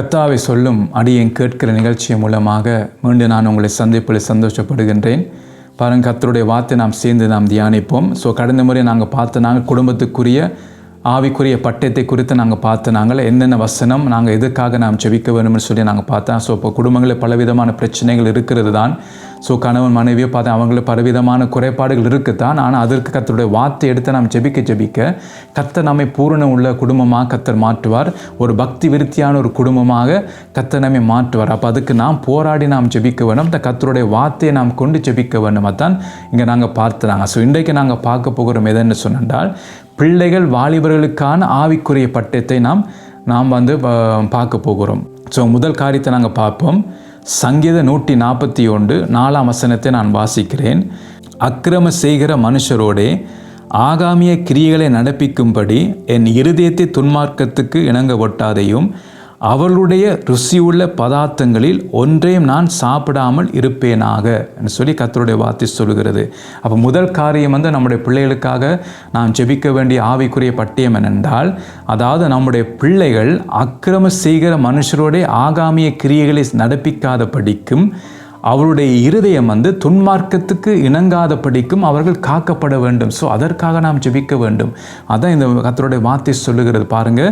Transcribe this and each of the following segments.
கத்தாவை சொல்லும் அடியேன் கேட்கிற நிகழ்ச்சி மூலமாக மீண்டும் நான் உங்களை சந்திப்பில் சந்தோஷப்படுகின்றேன். பாருங்கள் கத்தருடைய வார்த்தை நாம் சேர்ந்து நாம் தியானிப்போம். ஸோ கடந்த முறை நாங்கள் பார்த்து நாங்கள் குடும்பத்துக்குரிய ஆவிக்குரிய பட்டயத்தை குறித்து நாங்கள் பார்த்து நாங்கள் என்னென்ன வசனம் நாங்கள் எதுக்காக நாம் ஜெபிக்க வேணும்னு சொல்லி நாங்கள் பார்த்தோம் ஸோ இப்போ குடும்பங்களில் பலவிதமான பிரச்சனைகள் இருக்கிறது தான். ஸோ கணவன் மனைவியை பார்த்து அவங்களுக்கு பலவிதமான குறைபாடுகள் இருக்குது தான். ஆனால் அதற்கு கத்தருடைய வார்த்தை எடுத்து நாம் ஜெபிக்க ஜெபிக்க கத்தர் நம்மை பூரண உள்ள குடும்பமாக கத்தர் மாற்றுவார். ஒரு பக்தி விருத்தியான ஒரு குடும்பமாக கத்தர் நம்மை மாற்றுவார். அப்போ அதுக்கு நாம் போராடி நாம் ஜெபிக்க வேணும் இந்த கத்தருடைய வார்த்தையை நாம் கொண்டு ஜெபிக்க வேண்டும். அதான் இங்கே நாங்கள் பார்த்துறாங்க ஸோ இன்றைக்கு நாங்கள் பார்க்க போகிறோம் எதுன்னு சொன்னால் பிள்ளைகள் வாலிபர்களுக்கான ஆவிக்குரிய பட்டத்தை நாம் நாம் வந்து பார்க்க போகிறோம். ஸோ முதல் காரியத்தை நாங்கள் பார்ப்போம். சங்கீத நூற்றி நாற்பத்தி ஒன்று நாலாம் வசனத்தை நான் வாசிக்கிறேன். அக்கிரம செய்கிற மனுஷரோடே ஆகாமிய கிரியைகளை நடப்பிக்கும்படி என் இருதயத்தை துன்மார்க்கத்துக்கு இணங்க ஒட்டாதையும் அவளுடைய ருசியுள்ள பதார்த்தங்களில் ஒன்றையும் நான் சாப்பிடாமல் இருப்பேனாக என்று சொல்லி கத்தருடைய வார்த்தை சொல்கிறது அப்போ முதல் காரியம் வந்து நம்முடைய பிள்ளைகளுக்காக நாம் ஜெபிக்க வேண்டிய ஆவிக்குரிய பட்டியம் என்னென்றால் அதாவது நம்முடைய பிள்ளைகள் அக்கிரம செய்கிற மனுஷருடைய ஆகாமிய கிரியைகளை நடப்பிக்காத படிக்கும் அவருடைய இருதயம் வந்து துன்மார்க்கத்துக்கு இணங்காதபடிக்கும் அவர்கள் காக்கப்பட வேண்டும். ஸோ அதற்காக நாம் ஜெபிக்க வேண்டும். அதான் இந்த கத்தருடைய வார்த்தை சொல்லுகிறது. பாருங்க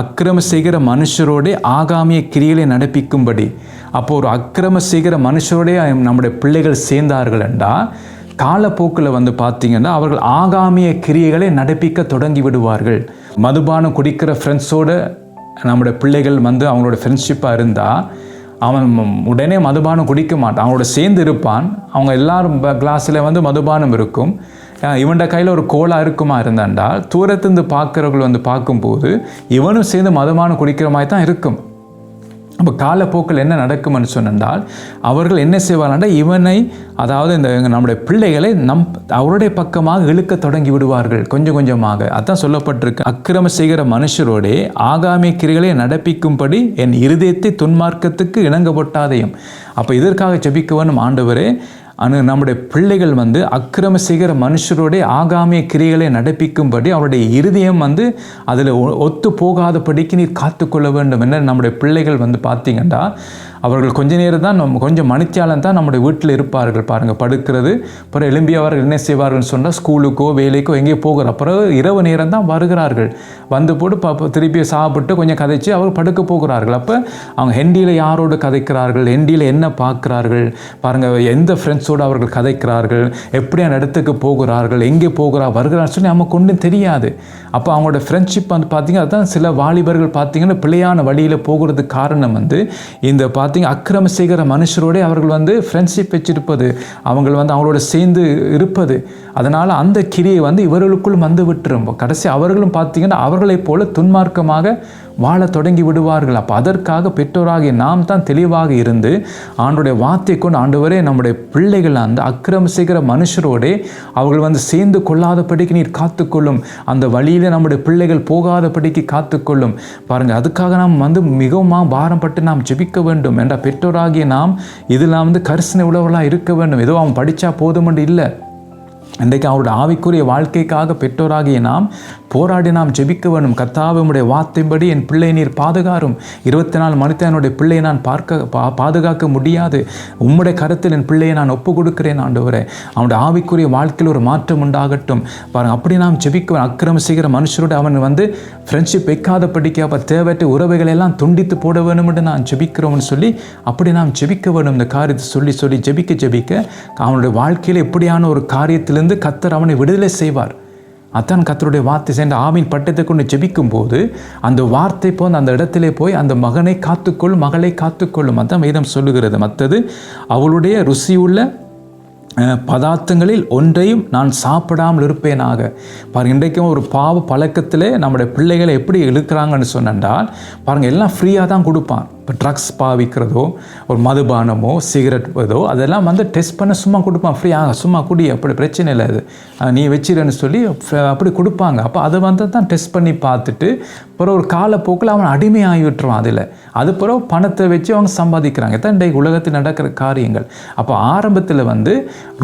அக்கிரம செய்கிற மனுஷரோடே ஆகாமிய கிரியைகளை நடப்பிக்கும்படி. அப்போ ஒரு அக்கிரம செய்கிற மனுஷரோடே நம்முடைய பிள்ளைகள் சேர்ந்தார்கள் என்றால் காலப்போக்கில் வந்து பார்த்தீங்கன்னா அவர்கள் ஆகாமிய கிரியைகளை நடப்பிக்க தொடங்கி விடுவார்கள். மதுபானம் குடிக்கிற ஃப்ரெண்ட்ஸோடு நம்முடைய பிள்ளைகள் வந்து அவங்களோட ஃப்ரெண்ட்ஷிப்பாக இருந்தால் அவன் உடனே மதுபானம் குடிக்க மாட்டான். அவனோட சேர்ந்து இருப்பான். அவங்க எல்லாரும் கிளாஸில் வந்து மதுபானம் இருக்கும். இவன்ட கையில் ஒரு கோலா இருக்குமா இருந்தாண்டால் தூரத்துலேருந்து பார்க்குறவர்கள் வந்து பார்க்கும்போது இவனும் சேர்ந்து மதுபானம் குடிக்கிற மாதிரி தான் இருக்கும். அப்போ காலப்போக்கில் என்ன நடக்கும்னு சொன்னால் அவர்கள் என்ன செய்வார்கள் இவனை அதாவது இந்த நம்முடைய பிள்ளைகளை நம் அவருடைய பக்கமாக இழுக்க தொடங்கி விடுவார்கள் கொஞ்சம் கொஞ்சமாக. அதான் சொல்லப்பட்டிருக்கு. அக்கிரம செய்கிற மனுஷரோடே ஆகாமி கிரிகளை நடப்பிக்கும்படி என் இருதயத்தை துன்மார்க்கத்துக்கு இணங்கப்பட்டாதையும். அப்போ இதற்காக ஜெபிக்க வேணும் ஆண்டவரே. அனு நம்முடைய பிள்ளைகள் வந்து அக்கிரம செய்கிற மனுஷருடைய ஆகாமிய கிரிகளை நடப்பிக்கும்படி அவருடைய இருதயம் வந்து அதில் ஒத்து போகாதபடிக்கு நீர் காத்துக்கொள்ள வேண்டும் என்ன நம்முடைய பிள்ளைகள் வந்து பார்த்தீங்கன்னா அவர்கள் கொஞ்ச நேரம் தான் நம்ம கொஞ்சம் மணித்தியாலம் தான் நம்முடைய வீட்டில் இருப்பார்கள். பாருங்கள் படுக்கிறது அப்புறம் எழும்பி அவர்கள் என்ன செய்வார்கள்னு சொன்னால் ஸ்கூலுக்கோ வேலைக்கோ எங்கேயோ போகிற அப்புறம் இரவு நேரம் தான் வருகிறார்கள். வந்து போட்டு ப- திருப்பி சாப்பிட்டு கொஞ்சம் கதைச்சு அவர் படுக்க போகிறார்கள். அப்போ அவங்க ஹெண்டியில் யாரோடு கதைக்கிறார்கள்? ஹெண்டியில் என்ன பார்க்குறார்கள்? பாருங்கள் எந்த ஃப்ரெண்ட்ஸோடு அவர்கள் கதைக்கிறார்கள்? எப்படியான இடத்துக்கு போகிறார்கள்? எங்கே போகிறா வருகிறார் சொல்லி நமக்கு ஒன்றும் தெரியாது. அப்போ அவங்களோட ஃப்ரெண்ட்ஷிப் வந்து பார்த்திங்கன்னா அதுதான் சில வாலிபர்கள் பார்த்திங்கன்னா பிள்ளையான வழியில் போகிறதுக்கு காரணம் வந்து இந்த பார்த்தீங்க அக்கிரம செய்கிற மனுஷரோடே அவர்கள் வந்து ஃப்ரெண்ட்ஷிப் வச்சிருப்பது அவங்க வந்து அவங்களோட சேர்ந்து இருப்பது. அதனால் அந்த கிரியை வந்து இவர்களுக்குள் வந்து விட்டுரும். கடைசி அவர்களும் பார்த்தீங்கன்னா அவர்களைப் போல துன்மார்க்கமாக வாழ தொடங்கி விடுவார்கள். அப்போ அதற்காக பெற்றோராகிய நாம் தான் தெளிவாக இருந்து ஆண்டுடைய வார்த்தை கொண்டு ஆண்டவரே நம்முடைய பிள்ளைகள் அந்த அக்கிரமம் செய்கிற மனுஷரோடே அவர்கள் வந்து சேர்ந்து கொள்ளாதபடிக்கு நீர் காத்துக்கொள்ளும். அந்த வழியில் நம்முடைய பிள்ளைகள் போகாதபடிக்கு காத்துக்கொள்ளும். பாருங்கள் அதுக்காக நாம் வந்து மிகவும் பாரம்பட்டு நாம் ஜெபிக்க வேண்டும். என்ற பெற்றோராகிய நாம் இதில் வந்து கரிசனை உழவலாக இருக்க வேண்டும். ஏதோ அவன் படித்தா போதுமென்று இல்லை. இன்றைக்கு அவருடைய ஆவிக்குரிய வாழ்க்கைக்காக பெற்றோராகிய நாம் போராடி நாம் ஜெபிக்க வேண்டும் கத்தாவினுடைய வார்த்தைப்படி என் பிள்ளை நீர் பாதுகாரும். இருபத்தி நாலு மணித்த என்னுடைய பிள்ளையை நான் பார்க்க பா பாதுகாக்க முடியாது. உம்முடைய கருத்தில் என் பிள்ளையை நான் ஒப்பு கொடுக்கிறேன் ஆண்டவரே. அவனுடைய ஆவிக்குரிய வாழ்க்கையில் ஒரு மாற்றம் உண்டாகட்டும். பாருங்க அப்படி நாம் ஜெபிக்க அக்கிரம செய்கிற மனுஷரோட அவன் வந்து ஃப்ரெண்ட்ஷிப் வைக்காத படிக்க அப்போ தேவையற்ற உறவுகளை எல்லாம் துண்டித்து போட வேணும் என்று நான் ஜெபிக்கிறோம்னு சொல்லி அப்படி நாம் ஜெபிக்க வேணும். இந்த காரியத்தை சொல்லி சொல்லி ஜெபிக்க ஜெபிக்க அவனுடைய வாழ்க்கையில் எப்படியான ஒரு காரியத்திலிருந்து கத்தர் அவனை விடுதலை செய்வார். அதான் கத்தருடைய வார்த்தை சென்ற ஆவின் பட்டத்தை கொண்டு ஜெபிக்கும் போது அந்த வார்த்தை போய் அந்த இடத்திலே போய் அந்த மகனை காத்துக்கொள்ளும் மகளை காத்துக்கொள்ளும். அதான் வேதம் சொல்லுகிறது. மற்றது அவளுடைய ருசியுள்ள பதார்த்தங்களில் ஒன்றையும் நான் சாப்பிடாமல் இருப்பேனாக. பாருங்க இன்றைக்கும் ஒரு பாவ பழக்கத்திலே நம்முடைய பிள்ளைகளை எப்படி இழுக்கிறாங்கன்னு சொன்னால் பாருங்கள் எல்லாம் ஃப்ரீயாக தான் கொடுப்பான். இப்போ ட்ரக்ஸ் பாவிக்கிறதோ ஒரு மதுபானமோ சிகரெட் இதோ அதெல்லாம் வந்து டெஸ்ட் பண்ண சும்மா கொடுப்பான். ஃப்ரீயாக சும்மா குடி அப்படி பிரச்சனை இல்லை அது. நீ வச்சிருன்னு சொல்லி அப்படி கொடுப்பாங்க. அப்போ அதை வந்து தான் டெஸ்ட் பண்ணி பார்த்துட்டு அப்புறம் ஒரு காலப்போக்கில் அவன் அடிமையாகி விட்டுருவான் அதில். அது பிறகு பணத்தை வச்சு அவங்க சம்பாதிக்கிறாங்க. தான் இன்றைக்கு உலகத்தில் நடக்கிற காரியங்கள். அப்போ ஆரம்பத்தில் வந்து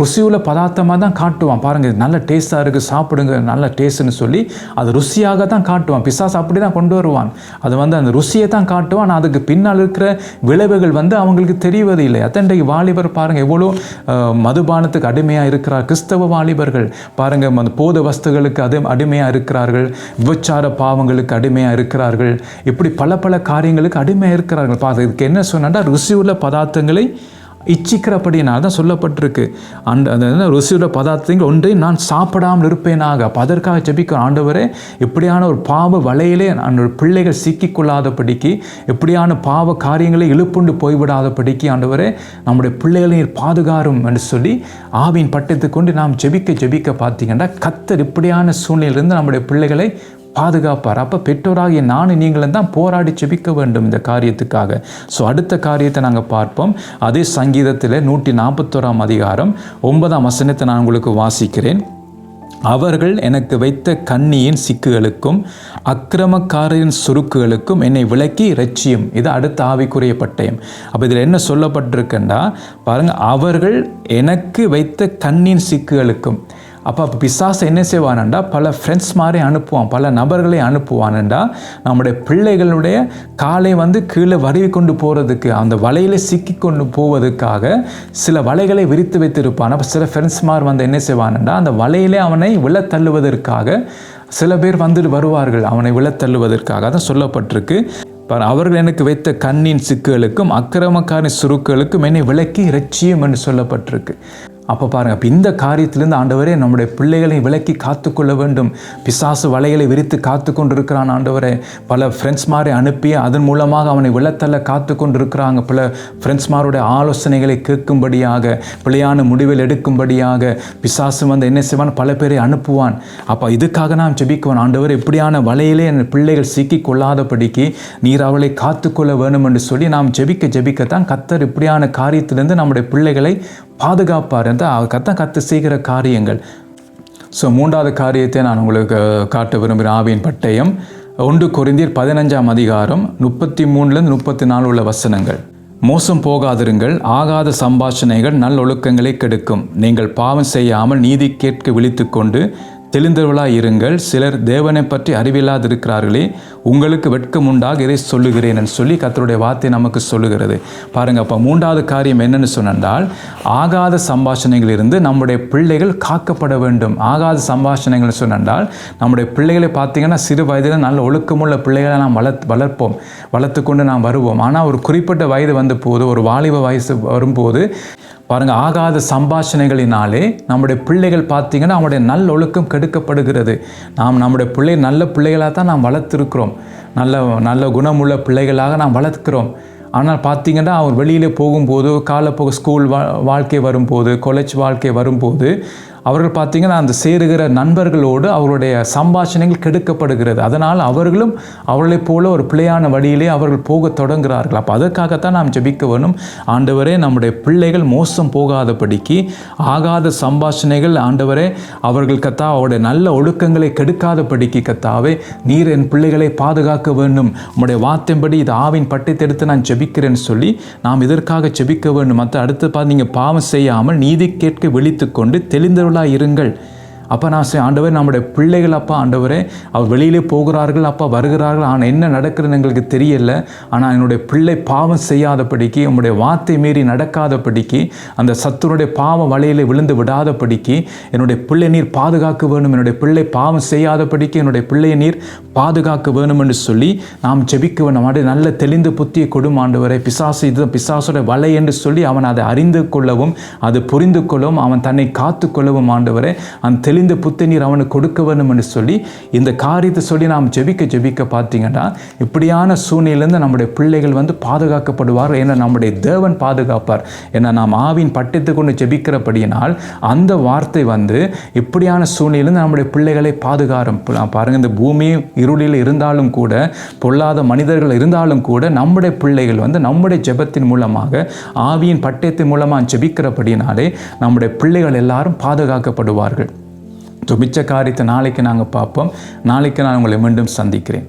ருசியுள்ள பதார்த்தமாக தான் காட்டுவான். பாருங்கள் நல்ல டேஸ்ட்டாக இருக்குது சாப்பிடுங்க நல்ல டேஸ்ட்டுன்னு சொல்லி அது ருசியாக தான் காட்டுவான். பிசாஸ் அப்படி தான் கொண்டு வருவான். அது வந்து அந்த ருசியை தான் காட்டுவான். அதுக்கு பின்னால் இருக்கிற விளைவுகள் வந்து அவங்களுக்கு தெரிவது இல்லை அத்தன்றைக்கு வாலிபர் பாருங்கள் எவ்வளோ மதுபானத்துக்கு அடிமையாக இருக்கிறார். கிறிஸ்தவ வாலிபர்கள் பாருங்கள் அந்த போத வஸ்துகளுக்கு அது அடிமையாக இருக்கிறார்கள். விபச்சார பாவங்களுக்கு அடிமையாக இருக்கிறார்கள். இப்படி பல பல காரியங்களுக்கு அடிமையாக இருக்கிறார்கள். பாருங்கள் இதுக்கு என்ன சொன்னா ருசியுள்ள பதார்த்தங்களை இச்சிக்கிறபடியினால் தான் சொல்லப்பட்டிருக்கு. அந்த அந்த என்ன பதார்த்தங்கள் ஒன்றை நான் சாப்பிடாமல் இருப்பேனாக. அப்போ அதற்காக ஜெபிக்கிற ஆண்டவரே இப்படியான ஒரு பாவ வலையிலே அந்த பிள்ளைகள் சிக்கிக்கொள்ளாதபடிக்கு இப்படியான பாவ காரியங்களை இழுப்புண்டு போய்விடாதபடிக்கு ஆண்டவரே நம்முடைய பிள்ளைகளை பாதுகாரும் என்று சொல்லி ஆவின் பட்டத்தை கொண்டு நாம் ஜெபிக்க ஜெபிக்க பார்த்தீங்கன்னா கத்தர் இப்படியான சூழ்நிலையிலிருந்து நம்முடைய பிள்ளைகளை பாதுகாப்பார். அப்போ பெற்றோராகிய நானும் நீங்களும் தான் போராடி செபிக்க வேண்டும் இந்த காரியத்துக்காக. ஸோ அடுத்த காரியத்தை நாங்கள் பார்ப்போம். அதே சங்கீதத்தில் நூற்றி நாற்பத்தோராம் அதிகாரம் ஒன்பதாம் வசனத்தை நான் உங்களுக்கு வாசிக்கிறேன். அவர்கள் எனக்கு வைத்த கண்ணியின் சிக்குகளுக்கும் அக்கிரமக்காரரின் சுருக்குகளுக்கும் என்னை விலக்கி இரட்சியும். இது அடுத்த ஆவிக்குரிய பட்டயம். அப்போ இதில் என்ன சொல்லப்பட்டிருக்குன்னா பாருங்கள் அவர்கள் எனக்கு வைத்த கண்ணின் சிக்குகளுக்கும். அப்போ அப்போ பிசாசை என்ன செய்வானண்டா? பல ஃப்ரெண்ட்ஸ் மாதிரி அனுப்புவான் பல நபர்களை அனுப்புவானண்டா? நம்முடைய பிள்ளைகளுடைய காலை வந்து கீழே வருவி கொண்டு போகிறதுக்கு அந்த வலையில் சிக்கி கொண்டு போவதற்காக சில வலைகளை விரித்து வைத்திருப்பான். அப்போ சில ஃப்ரெண்ட்ஸ் மாதிரி வந்து என்ன செய்வானண்டா? அந்த வலையிலே அவனை விழ தள்ளுவதற்காக சில பேர் வந்துட்டு வருவார்கள் அவனை விழ தள்ளுவதற்காக தான் சொல்லப்பட்டிருக்கு அவர்கள் எனக்கு வைத்த கண்ணின் சிக்குகளுக்கும் அக்கிரமக்காரின் சுருக்குகளுக்கும் என்னை விளக்கி இரட்சியும் என்று சொல்லப்பட்டிருக்கு. அப்போ பாருங்க அப்போ இந்த காரியத்திலிருந்து ஆண்டவரே நம்முடைய பிள்ளைகளை விலக்கி காத்துக்கொள்ள வேண்டும். பிசாசு வலைகளை விரித்து காத்து கொண்டிருக்கிறான் ஆண்டவரே. பல ஃப்ரெண்ட்ஸ் மாதிரி அனுப்பி அதன் மூலமாக அவனை விளத்தல்ல காத்து கொண்டிருக்கிறாங்க பல ஃப்ரெண்ட்ஸ் மாருடைய ஆலோசனைகளை கேட்கும்படியாக பிள்ளையான முடிவில் எடுக்கும்படியாக பிசாசு வந்து என்ன செய்வான்? பல பேரை அனுப்புவான். அப்போ இதுக்காக நாம் ஜெபிக்குவான் ஆண்டவர் இப்படியான வலையிலே என் பிள்ளைகள் சிக்கி கொள்ளாதபடிக்கு நீர் அவளை காத்துக்கொள்ள வேண்டும் என்று சொல்லி நாம் ஜெபிக்க ஜெபிக்கத்தான் கத்தர் இப்படியான காரியத்திலிருந்து நம்முடைய பிள்ளைகளை பாதுகாப்பார் என்று கத்தான் கத்து செய்கிற காரியங்கள். ஸோ மூன்றாவது காரியத்தை நான் உங்களுக்கு காட்ட விரும்புகிறேன். ஆவியின் பட்டயம் ஒன்று குறைந்தீர் பதினஞ்சாம் அதிகாரம் முப்பத்தி மூணுலேருந்து முப்பத்தி நாலு உள்ள வசனங்கள். மோசம் போகாதிருங்கள் ஆகாத சம்பாஷணைகள் நல்லொழுக்கங்களை கெடுக்கும். நீங்கள் பாவம் செய்யாமல் நீதி கேட்க விழித்துக்கொண்டு தெளிந்தவர்களாய் இருங்கள். சிலர் தேவனை பற்றி அறிவில்லாதிருக்கிறார்களே. உங்களுக்கு வெட்கம் உண்டாக இதை சொல்லுகிறேன் என்று சொல்லி கத்தருடைய வார்த்தை நமக்கு சொல்லுகிறது. பாருங்க அப்போ மூன்றாவது காரியம் என்னன்னு சொன்னால் ஆகாத சம்பாஷணைகளிலிருந்து நம்முடைய பிள்ளைகள் காக்கப்பட வேண்டும். ஆகாத சம்பாஷணைகள் சொன்னால் நம்முடைய பிள்ளைகளை பார்த்தீங்கன்னா சிறு வயதில் நல்ல ஒழுக்கமுள்ள பிள்ளைகளை நாம் வளர்த் வளர்ப்போம். வளர்த்து கொண்டு நாம் வருவோம். ஆனால் ஒரு குறிப்பிட்ட வயது வந்த போது ஒரு வாலிப வயசு வரும்போது பாருங்கள் ஆகாத சம்பாஷணைகளினாலே நம்முடைய பிள்ளைகள் பார்த்தீங்கன்னா அவனுடைய நல்ல ஒழுக்கம் கெடுக்கப்படுகிறது. நாம் நம்முடைய பிள்ளை நல்ல பிள்ளைகளாக தான் நாம் வளர்த்துருக்கிறோம். நல்ல நல்ல குணமுள்ள பிள்ளைகளாக நாம் வளர்க்கிறோம். ஆனால் பார்த்தீங்கன்னா அவர் வெளியில் போகும்போது காலப்போக ஸ்கூல் வா வாழ்க்கை வரும்போது காலேஜ் வாழ்க்கை வரும்போது அவர்கள் பார்த்தீங்கன்னா அந்த சேருகிற நண்பர்களோடு அவருடைய சம்பாஷணைகள் கெடுக்கப்படுகிறது. அதனால் அவர்களும் அவர்களைப் போல ஒரு பிழையான வழியிலே அவர்கள் போக தொடங்குகிறார்கள். அப்போ அதற்காகத்தான் நாம் ஜெபிக்க வேணும். ஆண்டவரே நம்முடைய பிள்ளைகள் மோசம் போகாதபடிக்கு ஆகாத சம்பாஷணைகள் ஆண்டவரே அவர்கள் கத்தா அவருடைய நல்ல ஒழுக்கங்களை கெடுக்காதபடிக்கு கத்தாவே நீர் என் பிள்ளைகளை பாதுகாக்க வேண்டும். உம்முடைய வார்த்தையின்படி இது ஆவின் பட்டை நான் ஜெபிக்கிறேன்னு சொல்லி நாம் இதற்காக ஜெபிக்க வேண்டும். மற்ற அடுத்து பார்த்து நீங்கள் பாவம் செய்யாமல் நீதி கேட்க விழித்து கொண்டு இருங்கள் அப்போ நான் ஆண்டவர் நம்முடைய பிள்ளைகள் அப்பா ஆண்டவரே அவர் வெளியிலே போகிறார்கள் அப்பா வருகிறார்கள் ஆனால் என்ன நடக்கிறதுன்னு எங்களுக்கு தெரியல. ஆனால் என்னுடைய பிள்ளை பாவம் செய்யாதபடிக்கு உங்களுடைய வார்த்தை மீறி நடக்காதபடிக்கு அந்த சத்துருடைய பாவ வலையில் விழுந்து விடாதபடிக்கு என்னுடைய பிள்ளை நீர் பாதுகாக்க வேணும் என்னுடைய பிள்ளை பாவம் செய்யாதபடிக்கு என்னுடைய பிள்ளையை நீர் பாதுகாக்க வேணும் என்று சொல்லி நாம் ஜெபிக்க வேணும் அப்படி நல்ல தெளிந்த புத்தியை கொடும் ஆண்டவரை பிசாசு இது பிசாசுடைய வலை என்று சொல்லி அவன் அதை அறிந்து கொள்ளவும் அது புரிந்து கொள்ளவும் அவன் தன்னை காத்து கொள்ளவும் ஆண்டவரை அந்த தெளி புத்தை நீர் அவனுக்கு கொடுக்க வேண்டும் என்று சொல்லி இந்த காரியத்தை சொல்லி நாம் ஜெபிக்க ஜெபிக்க பார்த்தீங்கன்னா இப்படியான சூழ்நிலையிலேருந்து நம்முடைய பிள்ளைகள் வந்து பாதுகாக்கப்படுவார் ஏன்னா நம்முடைய தேவன் பாதுகாப்பார். ஏன்னா நாம் ஆவின் பட்டத்தை கொண்டு ஜெபிக்கிறபடியினால் அந்த வார்த்தை வந்து இப்படியான சூழ்நிலையிலேருந்து நம்முடைய பிள்ளைகளை பாதுகாரும். பாருங்க இந்த பூமி இருளில் இருந்தாலும் கூட பொல்லாத மனிதர்கள் இருந்தாலும் கூட நம்முடைய பிள்ளைகள் வந்து நம்முடைய ஜெபத்தின் மூலமாக ஆவியின் பட்டயத்தின் மூலமாக ஜெபிக்கிறபடினாலே நம்முடைய பிள்ளைகள் எல்லாரும் பாதுகாக்கப்படுவார்கள். ஸோ மிச்ச காரியத்தை நாளைக்கு நாங்கள் பார்ப்போம். நாளைக்கு நான் உங்களை மீண்டும் சந்திக்கிறேன்.